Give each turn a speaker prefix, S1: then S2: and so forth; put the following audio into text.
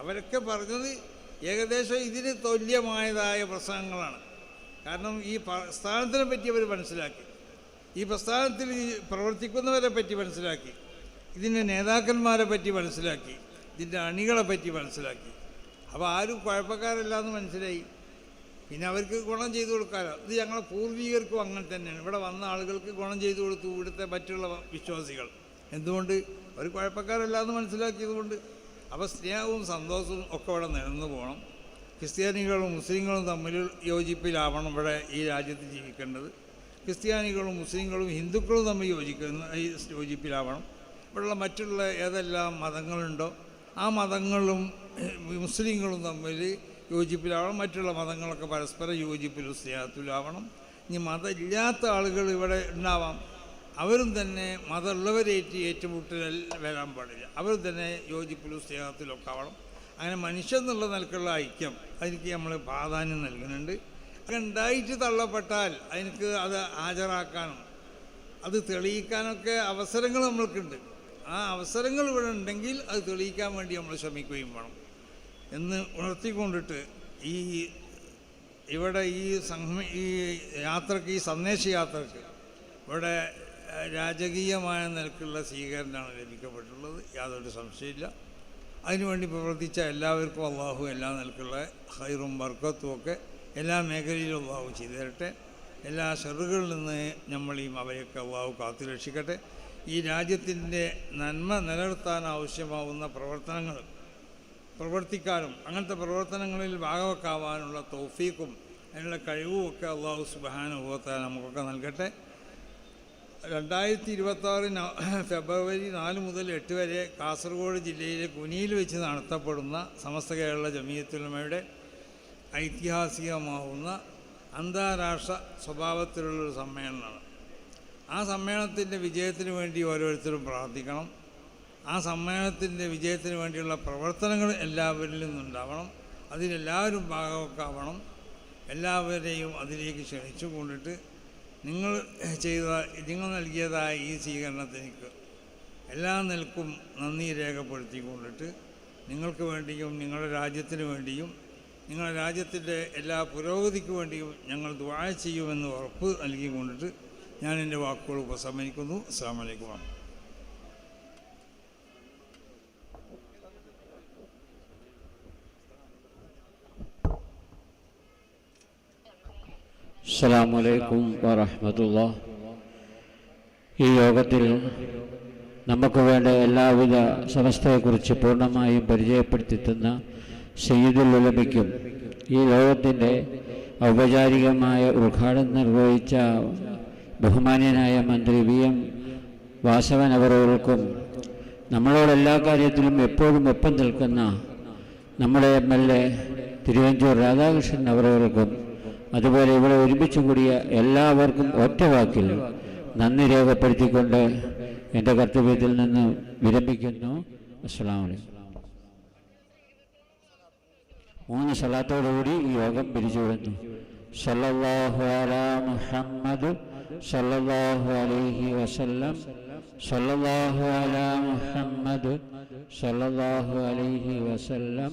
S1: അവരൊക്കെ പറഞ്ഞത് ഏകദേശം ഇതിന് തുല്യമായതായ പ്രസംഗങ്ങളാണ്. കാരണം ഈ പ്രസ്ഥാനത്തിനെ പറ്റി അവർ മനസ്സിലാക്കി. ഈ പ്രസ്ഥാനത്തിൽ പ്രവർത്തിക്കുന്നവരെ പറ്റി മനസ്സിലാക്കി. ഇതിന്റെ നേതാക്കന്മാരെ പറ്റി മനസ്സിലാക്കി. ഇതിന്റെ അണികളെ പറ്റി മനസ്സിലാക്കി. അപ്പോൾ ആരും കുഴപ്പക്കാരല്ല എന്ന് മനസ്സിലായി. പിന്നെ അവർക്ക് ഗുണം ചെയ്തു കൊടുക്കാമല്ലോ ഇത് ഞങ്ങളെ പൂർവികർക്കും അങ്ങനെ തന്നെയാണ്. ഇവിടെ വന്ന ആളുകൾക്ക് ഗുണം ചെയ്തു കൊടുത്തു ഇവിടുത്തെ മറ്റുള്ള വിശ്വാസികൾ. എന്തുകൊണ്ട്? അവർ കുഴപ്പക്കാരല്ല എന്ന് മനസ്സിലാക്കിയത് കൊണ്ട് അപ്പോൾ സ്നേഹവും സന്തോഷവും ഒക്കെ ഇവിടെ നിലനിന്ന് പോകണം. ക്രിസ്ത്യാനികളും മുസ്ലിങ്ങളും തമ്മിൽ യോജിപ്പിലാവണം ഇവിടെ ഈ രാജ്യത്ത് ജീവിക്കേണ്ടത്. ക്രിസ്ത്യാനികളും മുസ്ലിങ്ങളും ഹിന്ദുക്കളും തമ്മിൽ യോജിക്കുന്ന ഈ യോജിപ്പിലാവണം. ഇവിടെയുള്ള മറ്റുള്ള ഏതെല്ലാം മതങ്ങളുണ്ടോ ആ മതങ്ങളും മുസ്ലിങ്ങളും തമ്മിൽ യോജിപ്പിലാവണം. മറ്റുള്ള മതങ്ങളൊക്കെ പരസ്പരം യോജിപ്പിലും സ്നേഹത്തിലാവണം ഇനി മതമില്ലാത്ത ആളുകൾ ഇവിടെ ഉണ്ടാവാം. അവരും തന്നെ മതമുള്ളവരേറ്റ് ഏറ്റുമുട്ടൽ വരാൻ പാടില്ല. അവരും തന്നെ യോജിപ്പിലും സ്നേഹത്തിലും ഒക്കെ ആവണം. അങ്ങനെ മനുഷ്യൻ എന്നുള്ള നിലക്കുള്ള ഐക്യം അതിലേക്ക് നമ്മൾ പ്രാധാന്യം നൽകുന്നുണ്ട്. ഉണ്ടായിട്ട് തള്ളപ്പെട്ടാൽ അതിനക്ക് അത് ഹാജരാക്കാനും അത് തെളിയിക്കാനൊക്കെ അവസരങ്ങൾ നമ്മൾക്കുണ്ട്. ആ അവസരങ്ങൾ ഇവിടെ ഉണ്ടെങ്കിൽ അത് തെളിയിക്കാൻ വേണ്ടി നമ്മൾ ശ്രമിക്കുകയും വേണം. എന്ന് ഉണർത്തിക്കൊണ്ടിട്ട് ഈ ഇവിടെ ഈ സംഘ ഈ യാത്രയ്ക്ക് ഈ സന്ദേശ യാത്രയ്ക്ക് ഇവിടെ രാജകീയമായ നിലക്കുള്ള സ്വീകരണമാണ് ലഭിക്കപ്പെട്ടുള്ളത് യാതൊരു സംശയമില്ല അതിനുവേണ്ടി പ്രവർത്തിച്ച എല്ലാവർക്കും അള്ളാഹു എല്ലാ നിലക്കുള്ള ഹൈറും വർക്കത്തും ഒക്കെ എല്ലാ മേഖലയിലും അള്ളാഹു ചെയ്തു തരട്ടെ. എല്ലാ ഷെറുകളിൽ നിന്ന് നമ്മളെയും അവരെയൊക്കെ അള്ളാഹു കാത്തു രക്ഷിക്കട്ടെ. ഈ രാജ്യത്തിന്റെ നന്മ നിലനിർത്താൻ ആവശ്യമാവുന്ന പ്രവർത്തനങ്ങൾ പ്രവർത്തിക്കാനും അങ്ങനത്തെ പ്രവർത്തനങ്ങളിൽ ഭാഗവെക്കാവാനുള്ള തോഫീക്കും അതിനുള്ള കഴിവും ഒക്കെ അള്ളാഹു സുബാനുഭവത്താൽ നമുക്കൊക്കെ നൽകട്ടെ. രണ്ടായിരത്തി ഇരുപത്താറ് ഫെബ്രുവരി നാല് മുതൽ എട്ട് വരെ കാസർഗോഡ് ജില്ലയിലെ കുനിയിൽ വെച്ച് നടത്തപ്പെടുന്ന സമസ്ത കേരള ജമീയത്തുലമയുടെ ഐതിഹാസികമാവുന്ന അന്താരാഷ്ട്ര സ്വഭാവത്തിലുള്ളൊരു സമ്മേളനമാണ്. ആ സമ്മേളനത്തിന്റെ വിജയത്തിന് വേണ്ടി ഓരോരുത്തരും പ്രാർത്ഥിക്കണം. ആ സമ്മേളനത്തിന്റെ വിജയത്തിന് വേണ്ടിയുള്ള പ്രവർത്തനങ്ങൾ എല്ലാവരിൽ നിന്നുണ്ടാവണം. അതിലെല്ലാവരും ഭാഗവെക്കാവണം. എല്ലാവരെയും അതിലേക്ക് ക്ഷണിച്ചു കൊണ്ടിട്ട് നിങ്ങൾ ചെയ്ത നിങ്ങൾ നൽകിയതായ ഈ സ്വീകരണത്തിനിക്ക് എല്ലാ നിലക്കും നന്ദി രേഖപ്പെടുത്തിക്കൊണ്ടിട്ട് നിങ്ങൾക്ക് വേണ്ടിയും നിങ്ങളുടെ രാജ്യത്തിന് വേണ്ടിയും നിങ്ങളുടെ രാജ്യത്തിന്റെ എല്ലാ പുരോഗതിക്ക് വേണ്ടിയും ഞങ്ങൾ ദ്വാഴ ചെയ്യുമെന്ന് ഉറപ്പ് നൽകിക്കൊണ്ടിട്ട് ഞാൻ എന്റെ വാക്കുകൾ ഉപസംഹരിക്കുന്നു. അസ്സാം വലൈക്കും
S2: അസ്സലാമു അലൈക്കും വറഹ്മത്തുള്ളാഹി ഈ യോഗത്തിൽ നമുക്ക് വേണ്ട എല്ലാവിധ സമസ്തയെക്കുറിച്ച് പൂർണമായും പരിചയപ്പെടുത്തി തന്ന സയ്യിദുൽ ഉലമയ്ക്കും ഈ ലോകത്തിന്റെ ഔപചാരികമായ ഉദ്ഘാടനം നിർവഹിച്ച ബഹുമാന്യനായ മന്ത്രി വി എം വാസവൻ അവറുകൾക്കും നമ്മളോട് എല്ലാ കാര്യത്തിലും എപ്പോഴും ഒപ്പം നിൽക്കുന്ന നമ്മുടെ M L A Thiruvanchoor Radhakrishnan അവറുകൾക്കും അതുപോലെ ഇവിടെ ഒരുമിച്ചും കൂടിയ എല്ലാവർക്കും ഒറ്റ വാക്കിൽ നന്ദി രേഖപ്പെടുത്തിക്കൊണ്ട് എന്റെ കർത്തവ്യത്തിൽ നിന്ന് വിരമിക്കുന്നു. അസ്സാം അലൈക്കും. മൂന്ന് സ്ഥലത്തോടുകൂടി ഈ യോഗം പിരിച്ചുവിടുന്നു. സല്ലല്ലാഹു അലാ മുഹമ്മദ് സല്ലല്ലാഹു അലൈഹി വസല്ലം. സല്ലല്ലാഹു അലാ മുഹമ്മദ് സല്ലല്ലാഹു അലൈഹി വസല്ലം.